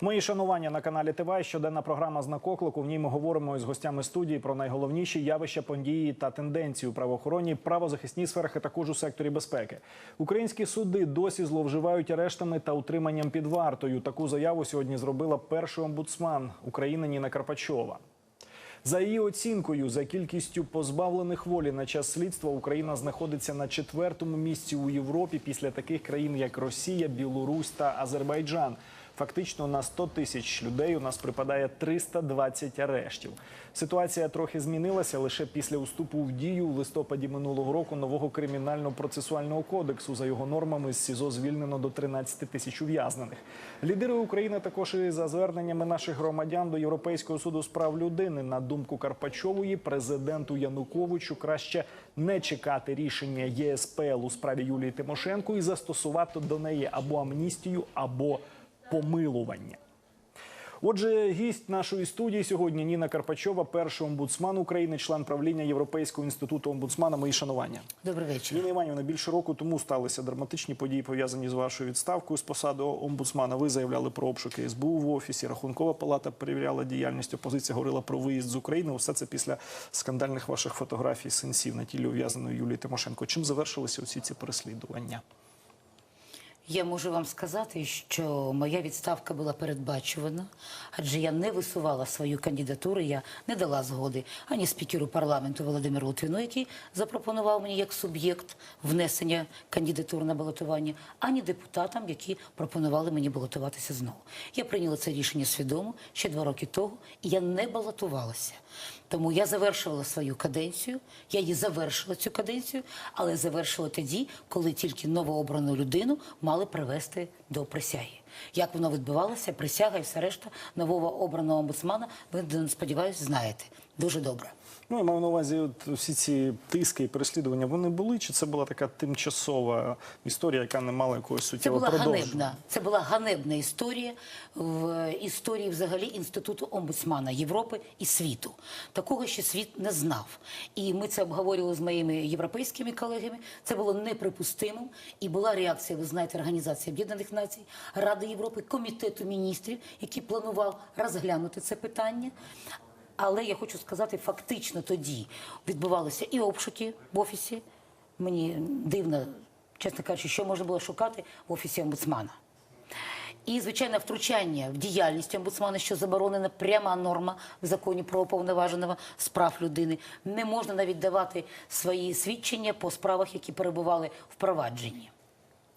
Мої шанування на каналі ТВ. Щоденна програма «Знак оклику». В ній ми говоримо із гостями студії про найголовніші явища, події та тенденції у правоохоронній, правозахисній сферах, і також у секторі безпеки. Українські суди досі зловживають арештами та утриманням під вартою. Таку заяву сьогодні зробила перший омбудсман України Ніна Карпачова. За її оцінкою, за кількістю позбавлених волі на час слідства Україна знаходиться на четвертому місці у Європі після таких країн, як Росія, Білорусь та Азербайджан. Фактично на 100 тисяч людей у нас припадає 320 арештів. Ситуація трохи змінилася лише після вступу в дію у листопаді минулого року нового кримінально-процесуального кодексу. За його нормами з СІЗО звільнено до 13 тисяч ув'язнених. Лідери України також і за зверненнями наших громадян до Європейського суду з прав людини. На думку Карпачової, президенту Януковичу краще не чекати рішення ЄСПЛ у справі Юлії Тимошенко і застосувати до неї або амністію, або помилування. Отже, гість нашої студії сьогодні Ніна Карпачова, перший омбудсман України, член правління Європейського інституту омбудсмана. Мої шанування. Добрий вечір. Ніна Іванівна, більше року тому сталися драматичні події, пов'язані з вашою відставкою з посади омбудсмана. Ви заявляли про обшуки СБУ в офісі. Рахункова палата перевіряла діяльність. Опозиція говорила про виїзд з України. Усе це після скандальних ваших фотографій синців на тілі ув'язненої Юлії Тимошенко. Чим завершилися усі ці переслідування? Я можу вам сказати, що моя відставка була передбачувана, адже я не висувала свою кандидатуру, я не дала згоди ані спікеру парламенту Володимиру Литвину, який запропонував мені як суб'єкт внесення кандидатур на балотування, ані депутатам, які пропонували мені балотуватися знову. Я прийняла це рішення свідомо ще два роки того, і я не балотувалася. Тому я завершувала свою каденцію, я її завершила цю каденцію, але завершила тоді, коли тільки новообрану людину мали привести до присяги. Як воно відбувалося, присяга і все решта нового обраного омбудсмана, ви сподіваюся, знаєте дуже добре. Ну, я маю на увазі, от всі ці тиски і переслідування вони були, чи це була така тимчасова історія, яка не мала якогось Це суттєвого була продовження? ганебна. Це була ганебна історія в історії взагалі інституту омбудсмана Європи і світу. Такого ще світ не знав. І ми це обговорювали з моїми європейськими колегами. Це було неприпустимим. І була реакція, ви знаєте, Організації Об'єднаних Націй, Ради Європи, Комітету міністрів, який планував розглянути це питання. Але я хочу сказати, фактично тоді відбувалися і обшуки в офісі. Мені дивно, чесно кажучи, що можна було шукати в офісі омбудсмана. І, звичайно, втручання в діяльність омбудсмана, що заборонена пряма норма в законі про уповноваженого з прав людини. Не можна навіть давати свої свідчення по справах, які перебували в провадженні.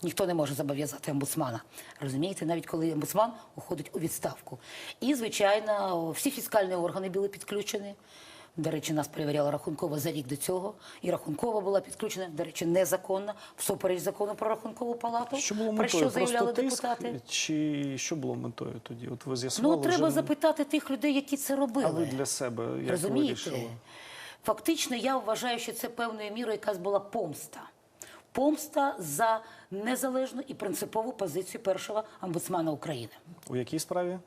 Ніхто не може зобов'язати омбудсмана. Розумієте, навіть коли омбудсман уходить у відставку. І, звичайно, всі фіскальні органи були підключені. До речі, нас перевіряла Рахункова за рік до цього. І Рахункова була підключена, до речі, незаконно, всупереч закону про рахункову палату. Що було про що заявляли Просто тиск? депутати. Чи що було метою тоді? От ви з'ясували Ну, треба вже... запитати тих людей, які це робили. А ви для себе як Розумієте? вирішили? Фактично, я вважаю, що це певною мірою якась була помста. Помста за незалежну і принципову позицію першого омбудсмана України. У якій справі?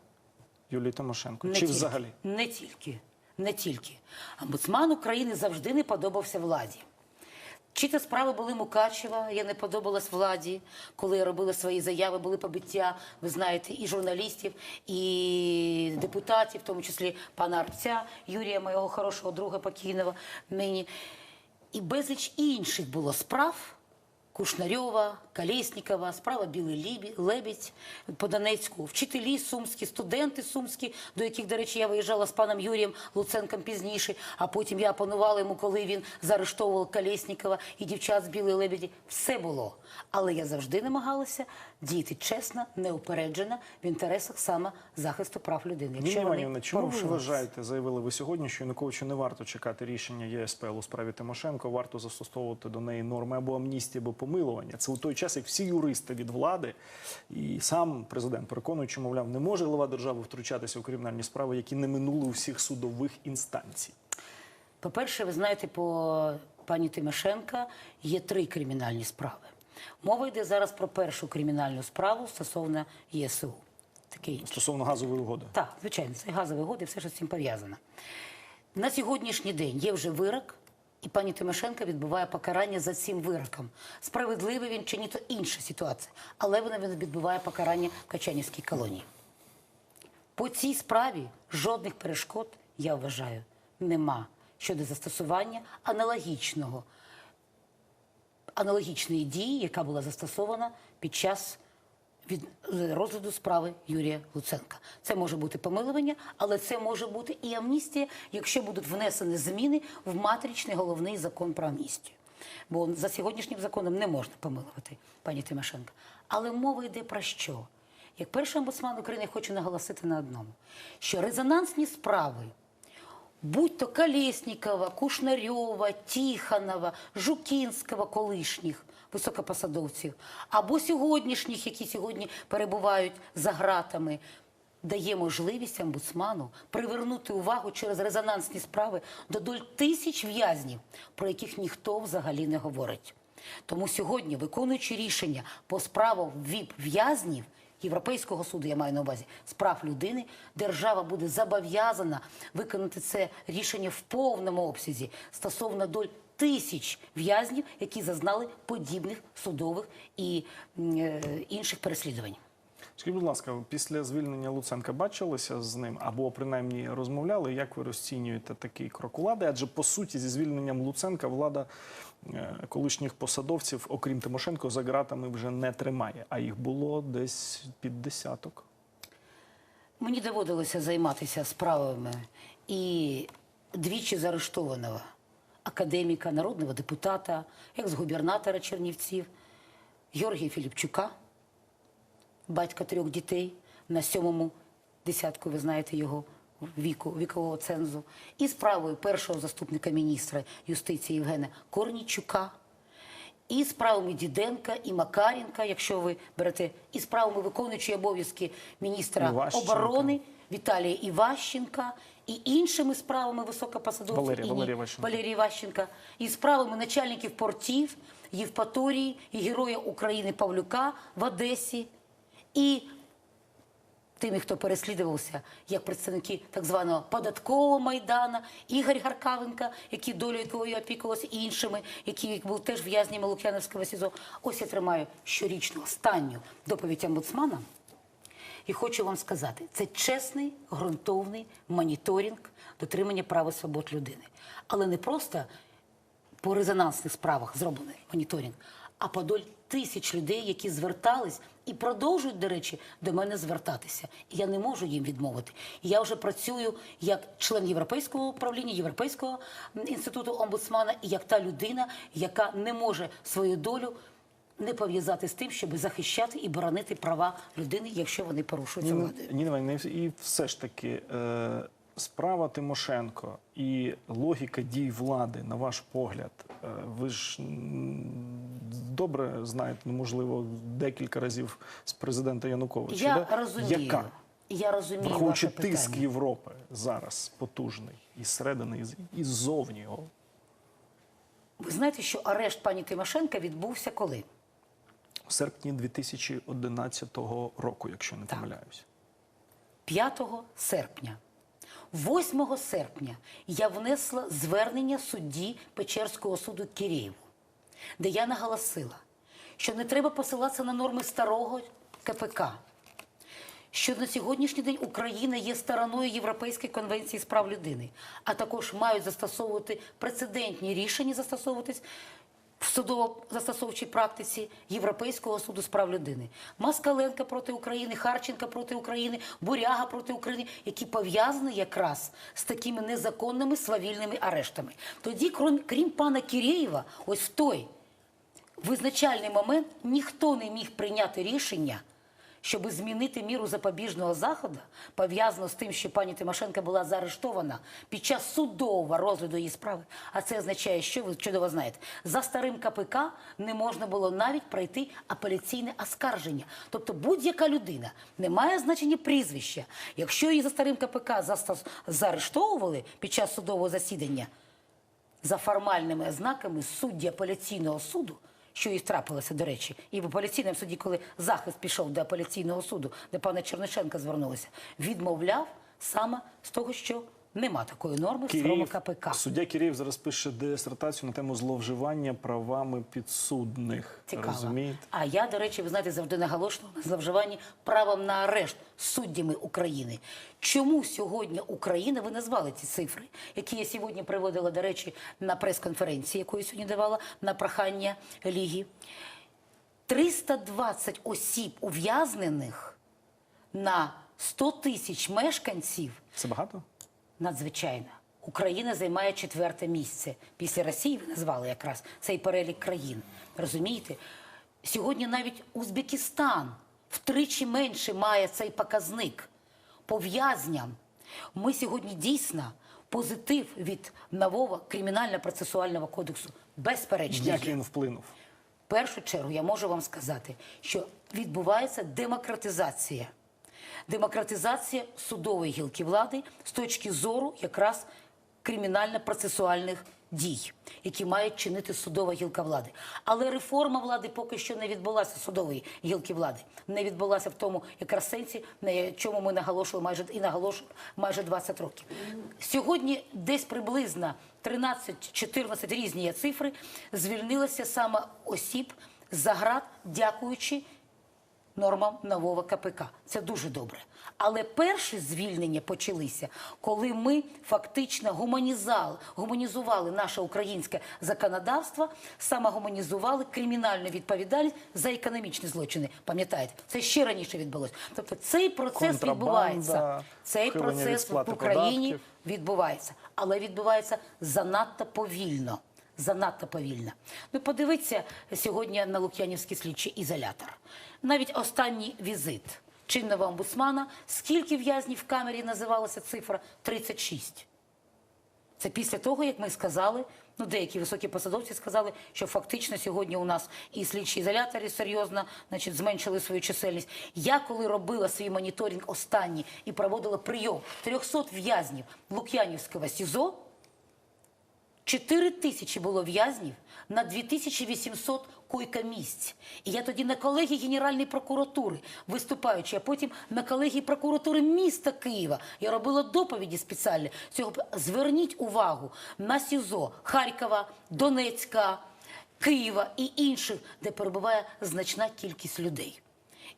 Юлії Тимошенко? Не Чи тільки, взагалі? Не тільки. Не тільки. Омбудсман України завжди не подобався владі. Чи то справи були Мукачева, я не подобалась владі, коли я робила свої заяви, були побиття, ви знаєте, і журналістів, і депутатів, в тому числі пана Арця, Юрія, моєго хорошого друга покійного нині. І безліч інших було справ. Кушнарьова, Колєснікова, справа Білий Лебідь по Донецьку, вчителі сумські, студенти сумські, до яких, до речі, я виїжджала з паном Юрієм Луценком пізніше, а потім я опанувала йому, коли він заарештовував Колєснікова і дівчат з Білої Лебеді. Все було. Але я завжди намагалася діяти чесно, неупереджено в інтересах саме захисту прав людини. Вони чому ви вважаєте, заявили ви сьогодні, що Януковичу не варто чекати рішення ЄСПЛ у справі Тимошенко, варто застосовувати до неї норми або амністії, або помилування. Це у той час, як всі юристи від влади і сам президент переконуючи, мовляв, не може глава держави втручатися у кримінальні справи, які не минули у всіх судових інстанцій. По-перше, ви знаєте, по пані Тимошенка є три кримінальні справи. Мова йде зараз про першу кримінальну справу стосовно ЄСУ. Інше. Стосовно газової угоди. Так, звичайно, це газові угоди, все, що з цим пов'язано. На сьогоднішній день є вже вирок, і пані Тимошенко відбуває покарання за цим вироком. Справедливий він чи ні, то інша ситуація. Але вона відбуває покарання в Качанівській колонії. По цій справі жодних перешкод, я вважаю, нема щодо застосування аналогічного аналогічної дії, яка була застосована під час від розгляду справи Юрія Луценка. Це може бути помилування, але це може бути і амністія, якщо будуть внесені зміни в матричний головний закон про амністію. Бо за сьогоднішнім законом не можна помилувати пані Тимошенко. Але мова йде про що? Як перший омбудсман України хочу наголосити на одному, що резонансні справи будь то Колєснікова, Кушнарьова, Тихонова, Жукінського колишніх високопосадовців, або сьогоднішніх, які сьогодні перебувають за ґратами, дає можливість омбудсману привернути увагу через резонансні справи до доль тисяч в'язнів, про яких ніхто взагалі не говорить. Тому сьогодні, виконуючи рішення по справам ВІП в'язнів, Європейського суду, я маю на увазі, з прав людини, держава буде зобов'язана виконати це рішення в повному обсязі стосовно доль тисяч в'язнів, які зазнали подібних судових і е, інших переслідувань. Скажіть, будь ласка, після звільнення Луценка бачилися з ним або принаймні розмовляли? Як ви розцінюєте такий крок влади? Адже по суті, зі звільненням Луценка влада колишніх посадовців, окрім Тимошенко, за ґратами вже не тримає, а їх було десь під десяток. Мені доводилося займатися справами і двічі заарештованого академіка, народного депутата, екс-губернатора Чернівців Георгія Філіпчука, батька трьох дітей на сьомому десятку, ви знаєте його віку, вікового цензу, і справою першого заступника міністра юстиції Євгена Корнічука, і справами Діденка, і Макаренка, якщо ви берете, і справами виконуючої обов'язки міністра Іващенка. оборони Віталія Іващенка, і іншими справами високопосадовців Валерія- і Валерія Іващенка. Валерія Іващенка, і справами начальників портів Євпаторії і Героя України Павлюка в Одесі, і тими, хто переслідувався як представники так званого податкового майдана, Ігор Гаркавенка, який долю якого я опікувалася, і іншими, який був теж в'язнями Лук'яновського СІЗО. Ось я тримаю щорічну останню доповідь омбудсмана. І хочу вам сказати, це чесний, ґрунтовний моніторинг дотримання прав і свобод людини. Але не просто по резонансних справах зроблений моніторинг, а по доль тисяч людей, які звертались і продовжують, до речі, до мене звертатися. І я не можу їм відмовити. Я вже працюю як член Європейського управління, Європейського інституту омбудсмана, і як та людина, яка не може свою долю не пов'язати з тим, щоб захищати і боронити права людини, якщо вони порушуються Ніна владою. Ніна Іванівна, і все ж таки е, справа Тимошенко і логіка дій влади, на ваш погляд, е, ви ж добре знаєте, можливо, декілька разів з президента Януковича. Я да? розумію. Яка? Я розумію Враховуючи ваше тиск питання. Європи зараз потужний, і зсередини, і ззовні його. Ви знаєте, що арешт пані Тимошенка відбувся коли? В серпні 2011 року, якщо не помиляюсь. 5 серпня. 8 серпня я внесла звернення судді Печерського суду Кирєєву, де я наголосила, що не треба посилатися на норми старого КПК, що на сьогоднішній день Україна є стороною Європейської конвенції з прав людини, а також мають застосовувати прецедентні рішення застосовуватись в судово-застосовчій практиці Європейського суду з прав людини. Маскаленка проти України, Харченка проти України, Буряга проти України, які пов'язані якраз з такими незаконними свавільними арештами. Тоді, крім, крім пана Кірєєва, ось в той визначальний момент ніхто не міг прийняти рішення, щоб змінити міру запобіжного заходу, пов'язаного з тим, що пані Тимошенко була заарештована під час судового розгляду її справи. А це означає, що ви чудово знаєте, за старим КПК не можна було навіть пройти апеляційне оскарження. Тобто будь-яка людина не має значення прізвища. Якщо її за старим КПК заарештовували під час судового засідання, за формальними ознаками судді апеляційного суду, що і трапилося, до речі, і в апеляційному суді, коли захист пішов до апеляційного суду, де пана Чернишенка звернулася, відмовляв саме з того, що Нема такої норми в старому КПК. суддя Кірєєв зараз пише дисертацію на тему зловживання правами підсудних. Цікаво. Розумієте? А я, до речі, ви знаєте, завжди наголошувала на зловживанні правом на арешт суддями України. Чому сьогодні Україна, ви назвали ці цифри, які я сьогодні приводила, до речі, на прес-конференції, яку я сьогодні давала на прохання Ліги. 320 осіб ув'язнених на 100 тисяч мешканців Це багато? Надзвичайно. Україна займає четверте місце. Після Росії ви назвали якраз цей перелік країн. Розумієте? Сьогодні навіть Узбекистан втричі менше має цей показник по в'язням. Ми сьогодні дійсно позитив від нового кримінально-процесуального кодексу. Безперечно. Як він вплинув? В першу чергу я можу вам сказати, що відбувається демократизація. Демократизація судової гілки влади з точки зору якраз кримінально-процесуальних дій, які мають чинити судова гілка влади. Але реформа влади поки що не відбулася судової гілки влади. Не відбулася в тому якраз сенсі, на чому ми наголошували майже і наголошуємо майже 20 років. Сьогодні десь приблизно 13-14 різні цифри звільнилося саме осіб за град, дякуючи нормам нового КПК. Це дуже добре. Але перші звільнення почалися, коли ми фактично гуманізали, гуманізували наше українське законодавство, саме гуманізували кримінальну відповідальність за економічні злочини. Пам'ятаєте, це ще раніше відбулося. Тобто цей процес відбувається. Цей процес в Україні податків. відбувається, але відбувається занадто повільно. Занадто повільно. Ну, подивіться сьогодні на Лук'янівський слідчий ізолятор. Навіть останній візит чинного омбудсмана. Скільки в'язнів в камері називалася цифра? 36. Це після того, як ми сказали, ну деякі високі посадовці сказали, що фактично сьогодні у нас і слідчі ізолятори серйозно значить, зменшили свою чисельність. Я коли робила свій моніторинг останній і проводила прийом 300 в'язнів Лук'янівського СІЗО, 4 тисячі було в'язнів на 2800 койка-місць. І я тоді на колегії Генеральної прокуратури, виступаючи, а потім на колегії прокуратури міста Києва, я робила доповіді спеціальні. Цього зверніть увагу на СІЗО Харкова, Донецька, Києва і інших, де перебуває значна кількість людей.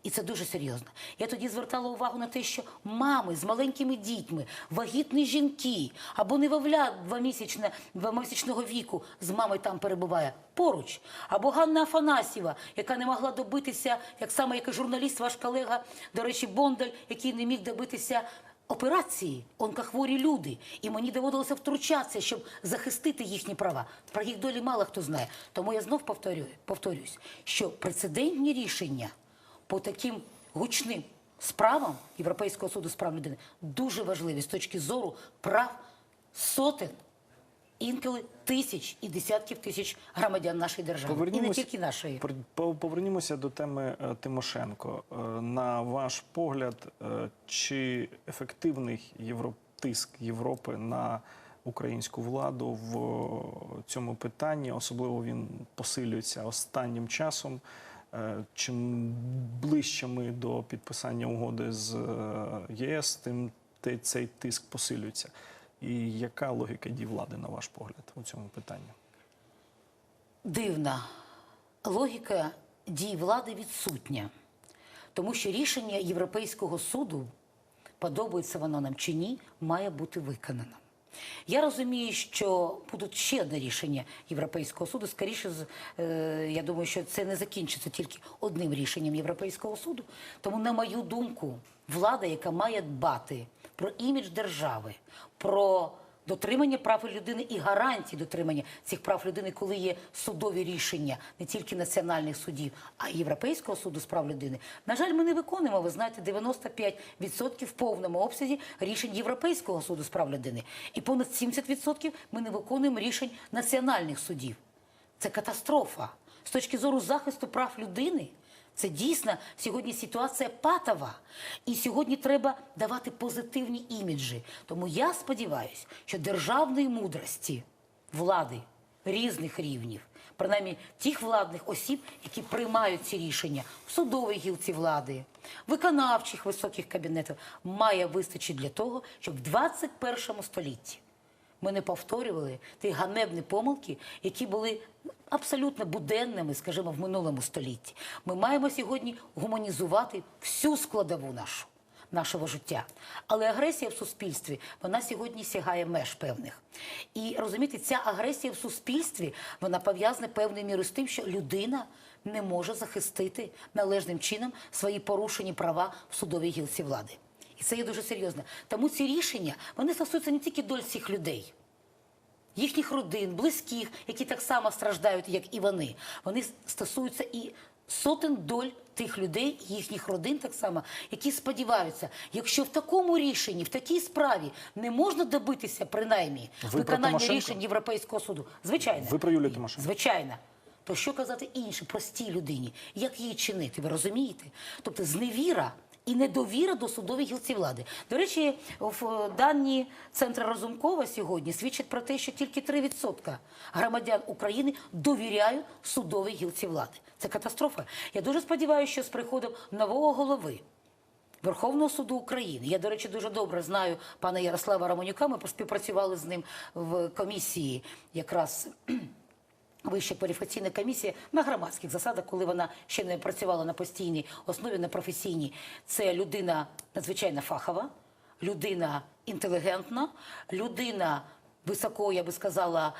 І це дуже серйозно. Я тоді звертала увагу на те, що мами з маленькими дітьми, вагітні жінки або невовля двомісячне, двомісячного віку з мамою там перебуває поруч. Або Ганна Афанасьєва, яка не могла добитися, як саме як і журналіст, ваш колега, до речі, Бондаль, який не міг добитися операції, онкохворі люди. І мені доводилося втручатися, щоб захистити їхні права. Про їх долі мало хто знає. Тому я знов повторюю, повторюсь, що прецедентні рішення по таким гучним справам Європейського суду з прав людини дуже важливі з точки зору прав сотень, інколи тисяч і десятків тисяч громадян нашої держави. І не тільки нашої. Повернімося до теми е, Тимошенко. Е, На ваш погляд, е, чи ефективний євро... тиск Європи на українську владу в цьому питанні? Особливо він посилюється останнім часом. Е, Чим ближче ми до підписання угоди з е, ЄС, тим цей тиск посилюється. І яка логіка дій влади, на ваш погляд, у цьому питанні? дивна логіка дій влади відсутня, тому що рішення Європейського суду, подобається воно нам чи ні, має бути виконано. Я розумію, що будуть ще одне рішення Європейського суду. Скоріше, е, я думаю, що це не закінчиться тільки одним рішенням Європейського суду. Тому, на мою думку, влада, яка має дбати про імідж держави, про дотримання прав людини і гарантії дотримання цих прав людини, коли є судові рішення не тільки національних судів, а й Європейського суду з прав людини. На жаль, ми не виконуємо, ви знаєте, 95% в повному обсязі рішень Європейського суду з прав людини. І понад 70% ми не виконуємо рішень національних судів. Це катастрофа. З точки зору захисту прав людини, це дійсно сьогодні ситуація патова. І сьогодні треба давати позитивні іміджі. Тому я сподіваюся, що державної мудрості влади різних рівнів, принаймні тих владних осіб, які приймають ці рішення в судовій гілці влади, виконавчих високих кабінетів, має вистачити для того, щоб в 21 столітті ми не повторювали ті ганебні помилки, які були абсолютно буденними, скажімо, в минулому столітті. Ми маємо сьогодні гуманізувати всю складову нашу. Нашого життя, але агресія в суспільстві вона сьогодні сягає меж певних. І розумієте, ця агресія в суспільстві вона пов'язана певною мірою з тим, що людина не може захистити належним чином свої порушені права в судовій гілці влади. І це є дуже серйозно. Тому ці рішення вони стосуються не тільки доль цих людей, їхніх родин, близьких, які так само страждають, як і вони. Вони стосуються і сотень доль тих людей, їхніх родин так само, які сподіваються, якщо в такому рішенні, в такій справі не можна добитися принаймні Ви виконання рішень Європейського суду, звичайно. Ви про Юлію Тимошенко? Звичайно. То що казати іншій, простій людині? Як її чинити? Ви розумієте? Тобто зневіра і недовіра до судової гілці влади. До речі, в е, дані Центра Разумкова сьогодні свідчать про те, що тільки 3% громадян України довіряють судовій гілці влади. Це катастрофа. Я дуже сподіваюся, що з приходом нового голови Верховного суду України. Я, до речі, дуже добре знаю пана Ярослава Романюка. Ми співпрацювали з ним в комісії якраз. Вища кваліфікаційна комісія на громадських засадах, коли вона ще не працювала на постійній основі, на професійній. Це людина надзвичайно фахова, людина інтелігентна, людина високо, я би сказала,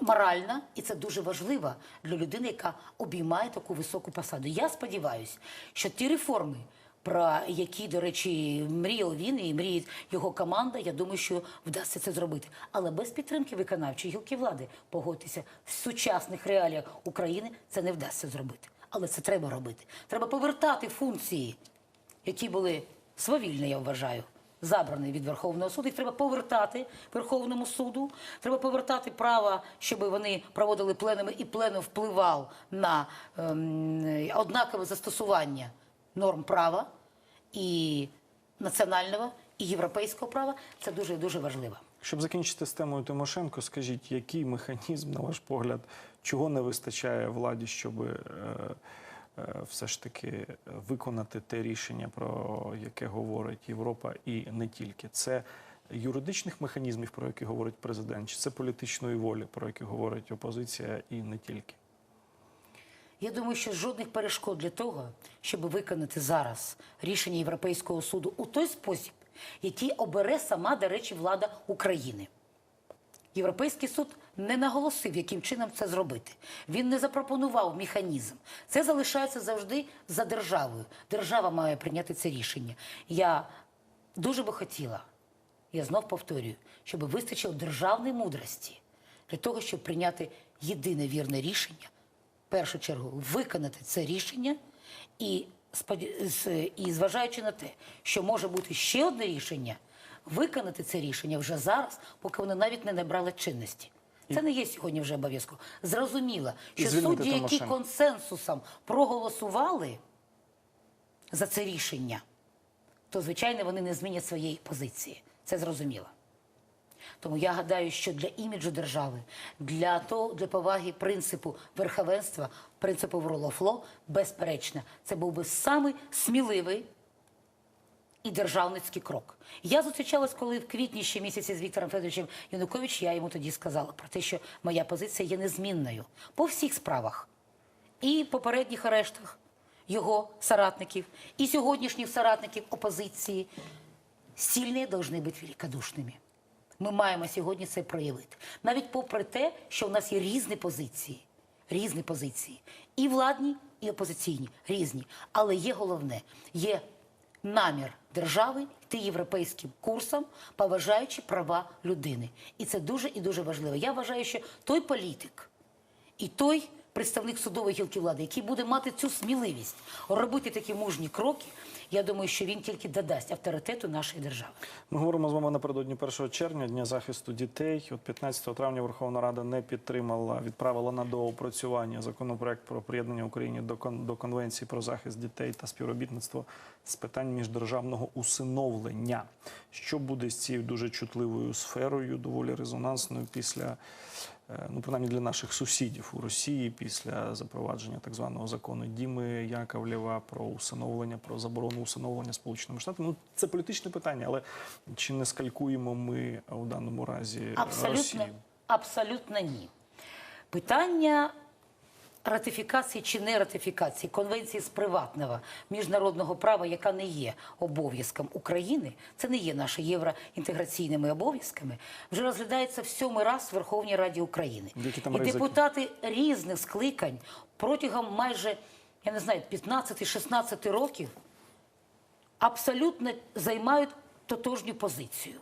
моральна, і це дуже важливо для людини, яка обіймає таку високу посаду. Я сподіваюся, що ті реформи, про які, до речі, мріяв він і мріє його команда, я думаю, що вдасться це зробити. Але без підтримки виконавчої гілки влади, погодьтеся, в сучасних реаліях України це не вдасться зробити. Але це треба робити. Треба повертати функції, які були свавільні, я вважаю. Забрані від Верховного суду, їх треба повертати Верховному суду. Треба повертати право, щоб вони проводили пленами, і пленум впливав на ем, однакове застосування норм права і національного, і європейського права. Це дуже дуже важливо. Щоб закінчити з темою Тимошенко, скажіть, який механізм, на ваш погляд, чого не вистачає владі, щоб е, е, все ж таки виконати те рішення, про яке говорить Європа, і не тільки це юридичних механізмів, про які говорить президент, чи це політичної волі, про які говорить опозиція, і не тільки. Я думаю, що жодних перешкод для того, щоб виконати зараз рішення Європейського суду у той спосіб, який обере сама, до речі, влада України. Європейський суд не наголосив, яким чином це зробити. Він не запропонував механізм. Це залишається завжди за державою. Держава має прийняти це рішення. Я дуже би хотіла, я знов повторюю, щоб вистачило державної мудрості для того, щоб прийняти єдине вірне рішення, першу чергу виконати це рішення і, і зважаючи на те, що може бути ще одне рішення, виконати це рішення вже зараз, поки воно навіть не набрало чинності. Це не є сьогодні вже обов'язково. Зрозуміло, що судді, які консенсусом проголосували за це рішення, то звичайно вони не змінять своєї позиції. Це зрозуміло. Тому я гадаю, що для іміджу держави, для того, для поваги принципу верховенства, принципу rule безперечно, це був би самий сміливий і державницький крок. Я зустрічалась, коли в квітні ще місяці з Віктором Федоровичем Янукович, я йому тоді сказала про те, що моя позиція є незмінною по всіх справах і попередніх арештах його соратників, і сьогоднішніх соратників опозиції. Сильні повинні бути великодушними. Ми маємо сьогодні це проявити. Навіть попри те, що в нас є різні позиції, різні позиції, і владні, і опозиційні, різні. Але є головне, є намір держави йти європейським курсом, поважаючи права людини. І це дуже і дуже важливо. Я вважаю, що той політик і той представник судової гілки влади, який буде мати цю сміливість робити такі мужні кроки, я думаю, що він тільки додасть авторитету нашої держави. Ми говоримо з вами напередодні 1 червня, Дня захисту дітей. От 15 травня Верховна Рада не підтримала, відправила на доопрацювання законопроект про приєднання України до, кон, до Конвенції про захист дітей та співробітництво з питань міждержавного усиновлення. Що буде з цією дуже чутливою сферою, доволі резонансною після ну принаймні для наших сусідів у Росії після запровадження так званого закону Діми Яковлєва про усиновлення, про заборону усиновлення Сполученими Штатами. Ну це політичне питання, але чи не скалькуємо ми у даному разі Абсолютно, Росію? абсолютно ні. Питання ратифікації чи не ратифікації конвенції з приватного міжнародного права, яка не є обов'язком України, це не є нашими євроінтеграційними обов'язками, вже розглядається в сьомий раз в Верховній Раді України. І депутати різних скликань протягом майже, я не знаю, 15-16 років абсолютно займають тотожню позицію.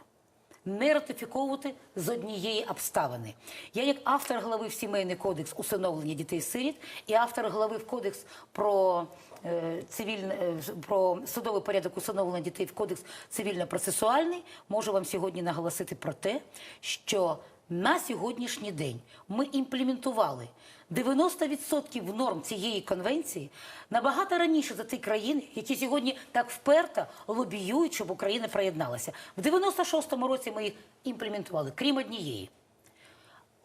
Не ратифіковувати з однієї обставини. Я, як автор глави в сімейний кодекс усиновлення дітей-сиріт і автор глави в кодекс про е, цивільне про судовий порядок усиновлення дітей в кодекс цивільно-процесуальний, можу вам сьогодні наголосити про те, що на сьогоднішній день ми імплементували 90% норм цієї конвенції набагато раніше за ті країни, які сьогодні так вперто лобіюють, щоб Україна приєдналася. В 96-му році ми їх імплементували, крім однієї.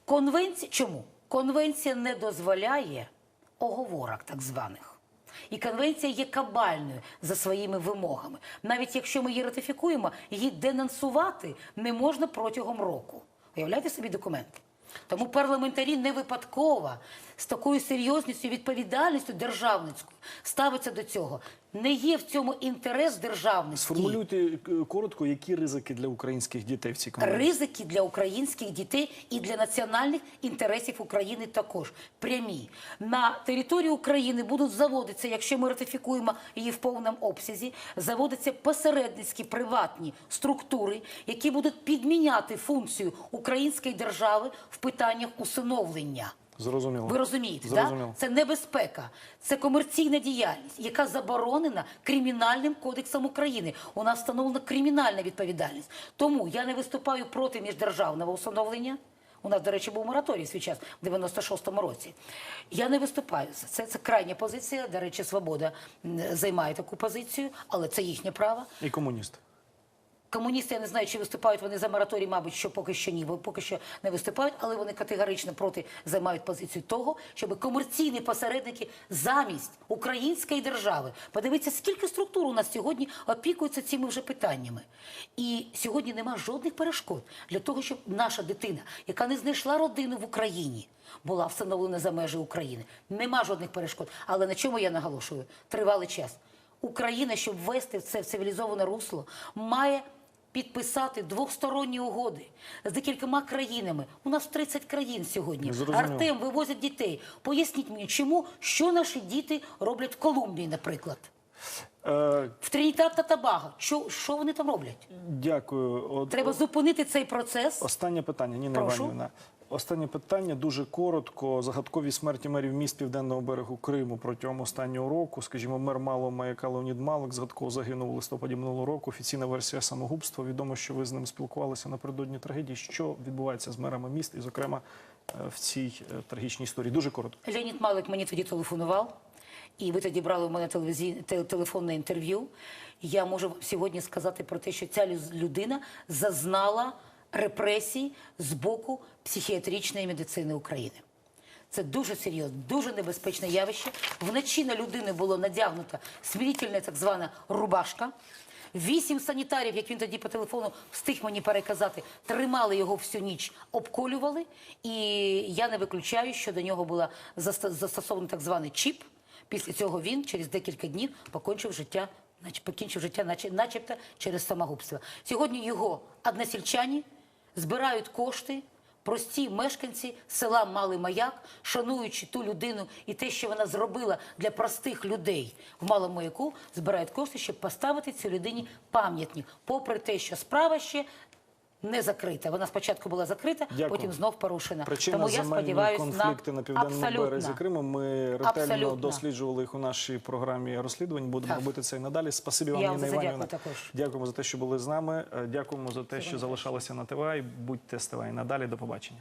Конвенція чому? Конвенція не дозволяє оговорок так званих. І конвенція є кабальною за своїми вимогами. Навіть якщо ми її ратифікуємо, її денонсувати не можна протягом року. Уявляєте собі документ? Тому парламентарі не випадково з такою серйозністю і відповідальністю державницькою ставиться до цього. Не є в цьому інтерес державності. Сформулюйте е, коротко, які ризики для українських дітей в цій конвенції? Ризики для українських дітей і для національних інтересів України також прямі на території України будуть заводитися, якщо ми ратифікуємо її в повному обсязі, заводяться посередницькі приватні структури, які будуть підміняти функцію української держави в питаннях усиновлення. Зрозуміло. Ви розумієте, Зрозуміло. да? це небезпека, це комерційна діяльність, яка заборонена кримінальним кодексом України. У нас встановлена кримінальна відповідальність. Тому я не виступаю проти міждержавного усиновлення. У нас, до речі, був мораторій свій час в 96-му році. Я не виступаю за це. Це крайня позиція. До речі, свобода займає таку позицію, але це їхнє право. І комуністи. Комуністи, я не знаю, чи виступають вони за мораторій, мабуть, що поки що ні, бо поки що не виступають, але вони категорично проти займають позицію того, щоб комерційні посередники замість української держави. Подивіться, скільки структур у нас сьогодні опікуються цими вже питаннями. І сьогодні нема жодних перешкод для того, щоб наша дитина, яка не знайшла родину в Україні, була встановлена за межі України. Нема жодних перешкод. Але на чому я наголошую? Тривалий час. Україна, щоб ввести це в цивілізоване русло, має підписати двосторонні угоди з декількома країнами. У нас 30 країн сьогодні. Зрозуміло. Артем вивозять дітей. Поясніть мені, чому що наші діти роблять в Колумбії, наприклад, Е, в Тринітад та Табаго. Що, що вони там роблять? дякую. От, Треба зупинити цей процес. Останнє питання, Ніна Прошу. Іванівна. Останнє питання дуже коротко. Загадкові смерті мерів міст Південного берегу Криму протягом останнього року. Скажімо, мер Малого Маяка Леонід Малик загадково загинув у листопаді минулого року. Офіційна версія самогубства. Відомо, що ви з ним спілкувалися напередодні трагедії. Що відбувається з мерами міст, і, зокрема, е, в цій е, трагічній історії? Дуже коротко. Леонід Малик мені тоді телефонував, і ви тоді брали у мене телевізій... телефонне інтерв'ю. Я можу сьогодні сказати про те, що ця лю- людина зазнала репресій з боку психіатричної медицини України. Це дуже серйозне, дуже небезпечне явище. Вночі на людину було надягнута смирительна так звана рубашка. Вісім санітарів, як він тоді по телефону встиг мені переказати, тримали його всю ніч, обколювали. І я не виключаю, що до нього була застосований так званий чіп. Після цього він через декілька днів покончив життя, покінчив життя, начебто через самогубство. Сьогодні його односельчані збирають кошти. Прості мешканці села Малий Маяк, шануючи ту людину і те, що вона зробила для простих людей в Малому Маяку, збирають кошти, щоб поставити цій людині пам'ятник, попри те, що справа ще не закрита. Вона спочатку була закрита, Дякую. потім знов порушена. Причина Тому я сподіваюся конфлікти на, південному абсолютно. березі Криму. Ми ретельно Абсолютно. досліджували їх у нашій програмі розслідувань. Будемо Так. робити це і надалі. Спасибі вам, Ніна Іванівна. також. Дякуємо за те, що були з нами. Е, Дякуємо за те, що залишалися на ТВА. І будьте з ТВА і надалі. До побачення.